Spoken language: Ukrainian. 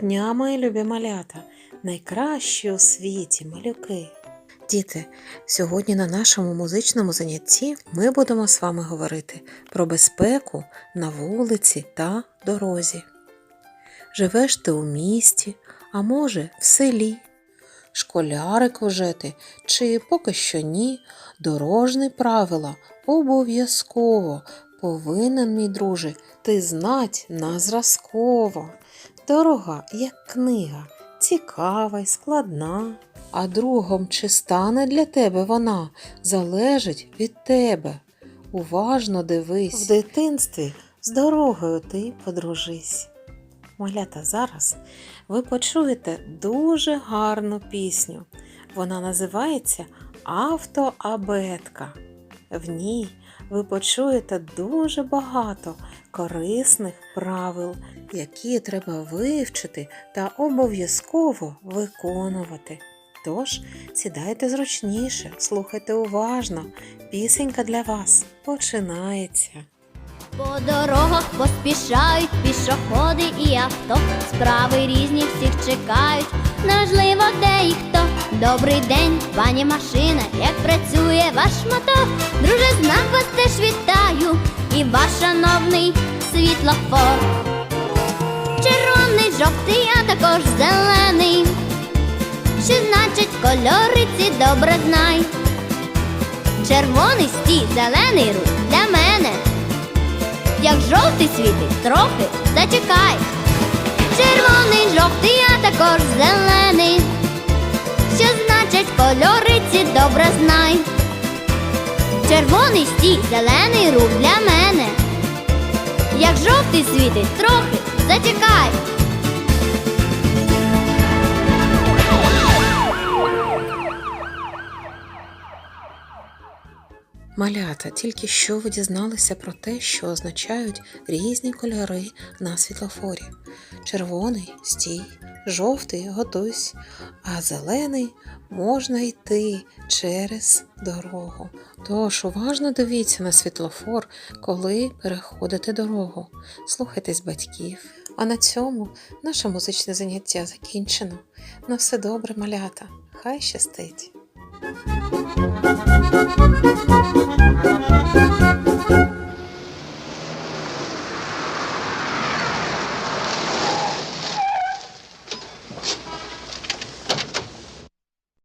дня, мої любі малята, найкращі у світі малюки. Діти, сьогодні на нашому музичному занятті ми будемо з вами говорити про безпеку на вулиці та дорозі. Живеш ти у місті, а може в селі. Школярик уже ти, чи поки що ні, дорожні правила обов'язково повинен, мій друже, ти знать на зразково. Дорога, як книга, цікава й складна. А другом чи стане для тебе вона, залежить від тебе. Уважно дивись. В дитинстві з дорогою ти подружись. Малята, зараз ви почуєте дуже гарну пісню. Вона називається Автоабетка. В ній ви почуєте дуже багато корисних правил, які треба вивчити та обов'язково виконувати. Тож сідайте зручніше, слухайте уважно. Пісенька для вас починається. По дорогах поспішають пішоходи і авто. Справи різні всіх чекають. Неважливо, де хто. Добрий день, пані машина, як працює ваш мотор. Друже, знак вас теж вітаю. І ваш шановний світлофор. Червоний, жовтий, а також зелений. Що значить кольори ці добре знай. Червоний стій, зелений рух для мене. Як жовтий світить, трохи зачекай. Червоний, жовтий, а також зелений. Ці добре знай. Червоний стій, зелений рух для мене. Як жовтий світить, трохи зачекай. Малята, тільки що ви дізналися про те, що означають різні кольори на світлофорі. Червоний стій, жовтий готуйсь, а зелений можна йти через дорогу. Тож уважно дивіться на світлофор, коли переходите дорогу. Слухайтесь батьків. А на цьому наше музичне заняття закінчено. На все добре, малята. Хай щастить!